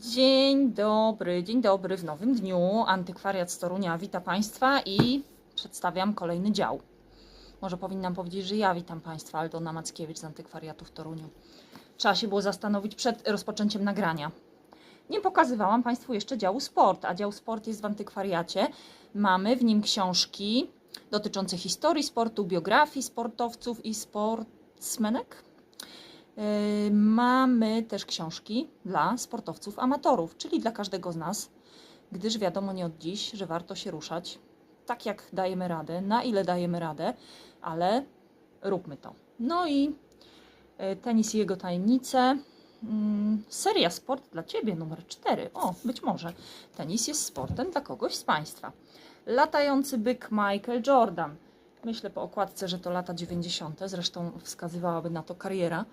Dzień dobry, dzień dobry w nowym dniu. Antykwariat z Torunia wita Państwa i przedstawiam kolejny dział. Może powinnam powiedzieć, że ja witam Państwa, Aldona Mackiewicz z Antykwariatu w Toruniu. Trzeba się było zastanowić przed rozpoczęciem nagrania. Nie pokazywałam Państwu jeszcze działu sport, a dział sport jest w antykwariacie. Mamy w nim książki dotyczące historii sportu, biografii sportowców i sportsmenek. Yy, Mamy też książki dla sportowców amatorów, czyli dla każdego z nas, gdyż wiadomo nie od dziś, że warto się ruszać tak jak dajemy radę, na ile dajemy radę, ale róbmy to. No i yy, tenis i jego tajemnice. Mm, Seria Sport dla Ciebie numer 4. O, być może. Tenis jest sportem dla kogoś z Państwa. Latający byk Michael Jordan. Myślę po okładce, że to lata 90. Zresztą wskazywałaby na to kariera,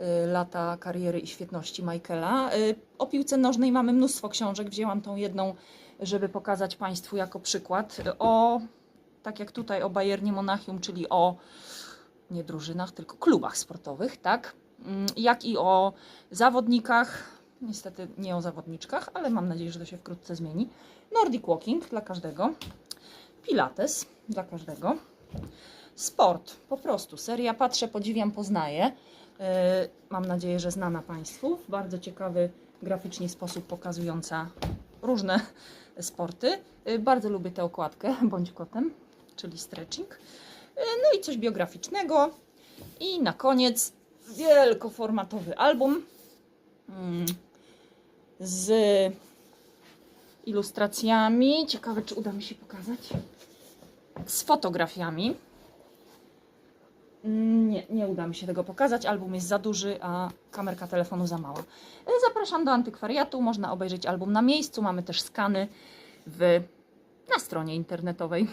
y, lata kariery i świetności Michaela. Y, O piłce nożnej mamy mnóstwo książek. Wzięłam tą jedną, żeby pokazać Państwu jako przykład. O, tak jak tutaj o Bayernie Monachium, czyli o nie drużynach, tylko klubach sportowych, tak? Mm, Jak i o zawodnikach. Niestety nie o zawodniczkach, ale mam nadzieję, że to się wkrótce zmieni. Nordic Walking dla każdego. Pilates dla każdego. Sport, po prostu. Seria Patrzę, Podziwiam, Poznaję. Yy, Mam nadzieję, że znana Państwu. Bardzo ciekawy, graficznie sposób pokazująca różne sporty. Yy, Bardzo lubię tę okładkę, bądź kotem, czyli stretching. Yy, No i coś biograficznego. I na koniec wielkoformatowy album mm, z ilustracjami. Ciekawe, czy uda mi się pokazać. Z fotografiami. Mm, Nie, nie uda mi się tego pokazać. Album jest za duży, a kamerka telefonu za mała. E, Zapraszam do antykwariatu. Można obejrzeć album na miejscu. Mamy też skany w, na stronie internetowej.